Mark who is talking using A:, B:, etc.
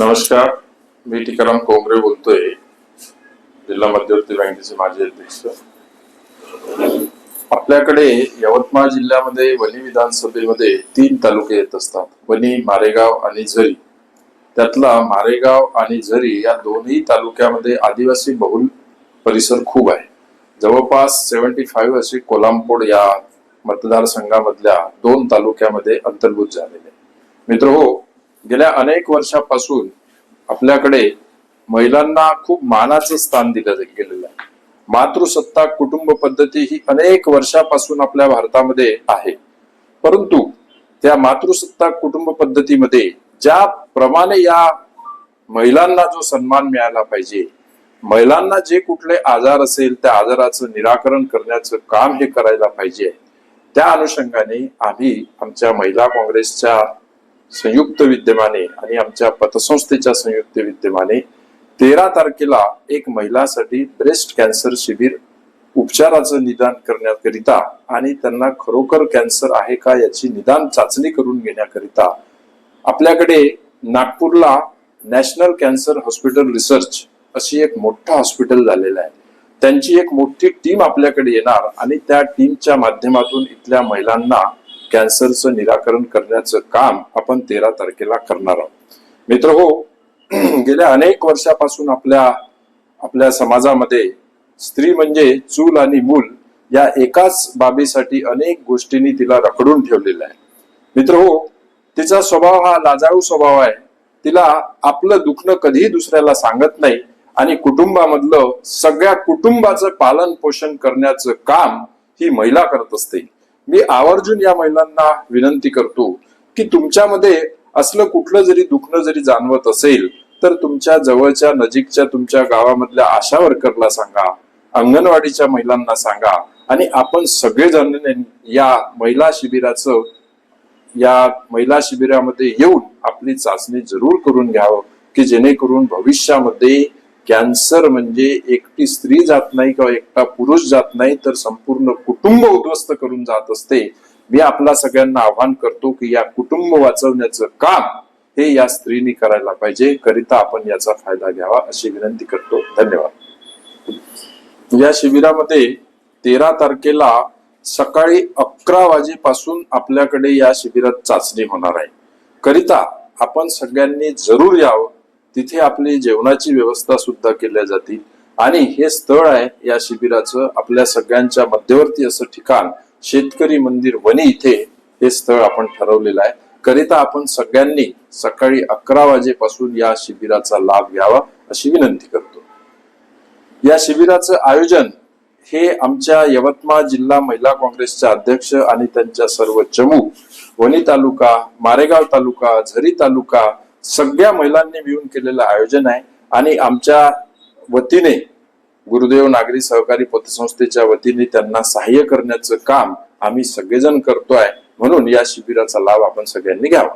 A: नमस्कार मी टिकाराम कोंबरे बोलतोय जिल्हा मध्यवर्ती बँकेचे माजी अध्यक्ष. आपल्याकडे यवतमाळ जिल्ह्यामध्ये वणी विधानसभेमध्ये तीन तालुके येत असतात वणी मारेगाव आणि झरी. त्यातला मारेगाव आणि झरी या दोन्ही तालुक्यामध्ये आदिवासी बहुल परिसर खूप आहे. जवळपास सेव्हन्टी फाईव्ह असे कोलामपोड या मतदारसंघामधल्या दोन तालुक्यामध्ये अंतर्भूत झालेले मित्र हो गेल्या अनेक वर्षापासून आपल्याकडे महिलांना खूप मानाचं स्थान दिलं गेलेलं आहे. मातृसत्ताक कुटुंब पद्धती ही अनेक वर्षापासून आपल्या भारतामध्ये आहे. परंतु त्या मातृसत्ताक कुटुंब पद्धतीमध्ये ज्या प्रमाणे या महिलांना जो सन्मान मिळाला पाहिजे महिलांना जे कुठले आजार असेल त्या आजाराचं निराकरण करण्याचं काम हे करायला पाहिजे. त्या अनुषंगाने आम्ही आमच्या महिला काँग्रेसच्या संयुक्त विद्यमाने आणि आमच्या पतसंस्थेच्या संयुक्त विद्यमाने तेरा तारखेला एक महिलासाठी ब्रेस्ट कॅन्सर शिबिर उपचाराचं निदान करण्याकरिता आणि त्यांना खरोखर कॅन्सर आहे का याची निदान चाचणी करून घेण्याकरिता आपल्याकडे नागपूरला नॅशनल कॅन्सर हॉस्पिटल रिसर्च अशी एक मोठं हॉस्पिटल झालेलं आहे. त्यांची एक मोठी टीम आपल्याकडे येणार आणि त्या टीमच्या माध्यमातून इथल्या महिलांना कॅन्सरचं निराकरण करण्याचं काम आपण तेरा तारखेला करणार आहोत. मित्र हो गेल्या अनेक वर्षापासून आपल्या आपल्या समाजामध्ये स्त्री म्हणजे चूल आणि मूल या एकाच बाबीसाठी अनेक गोष्टींनी तिला रखडून ठेवलेलं आहे. मित्र हो तिचा स्वभाव हा लाजाळू स्वभाव आहे. तिला आपलं दुखणं कधीही दुसऱ्याला सांगत नाही आणि कुटुंबामधलं सगळ्या कुटुंबाचं पालन पोषण करण्याचं काम ही महिला करत असते. मी आवर्जून या महिलांना विनंती करतो की तुमच्यामध्ये असलं कुठलं जरी दुखणं जरी जाणवत असेल तर तुमच्या जवळच्या नजीकच्या तुमच्या गावामधल्या आशा वर्करला सांगा अंगणवाडीच्या महिलांना सांगा आणि आपण सगळेजण या महिला शिबिराचं या महिला शिबिरामध्ये येऊन आपली चाचणी जरूर करून घ्यावं की जेणेकरून भविष्यामध्ये कॅन्सर म्हणजे एकटी स्त्री जात नाही किंवा एकटा पुरुष जात नाही तर संपूर्ण कुटुंब उद्ध्वस्त करून जात असते. मी आपला सगळ्यांना आव्हान करतो की या कुटुंब वाचवण्याचं काम हे या स्त्रीनी करायला पाहिजे. करिता आपण याचा फायदा घ्यावा अशी विनंती करतो. धन्यवाद. या शिबिरामध्ये तेरा तारखेला सकाळी अकरा वाजेपासून आपल्याकडे या शिबिरात चाचणी होणार आहे. करिता आपण सगळ्यांनी जरूर यावं. तिथे आपली जेवणाची व्यवस्था सुद्धा केल्या जातील. आणि हे स्थळ आहे या शिबिराचं आपल्या सगळ्यांच्या मध्यवर्ती असं ठिकाण शेतकरी मंदिर वनी इथे हे स्थळ आपण ठरवलेलं आहे. करिता आपण सगळ्यांनी सकाळी अकरा वाजेपासून या शिबिराचा लाभ घ्यावा अशी विनंती करतो. या शिबिराचं आयोजन हे आमच्या यवतमाळ जिल्हा महिला काँग्रेसच्या अध्यक्ष आणि त्यांच्या सर्व चमू वणी तालुका मारेगाव तालुका झरी तालुका सगळ्या महिलांनी मिळून केलेलं आयोजन आहे. आणि आमच्या वतीने गुरुदेव नागरी सहकारी पतसंस्थेच्या वतीने त्यांना सहाय्य करण्याचं काम आम्ही सगळेजण करतोय. म्हणून या शिबिराचा लाभ आपण सगळ्यांनी घ्यावा.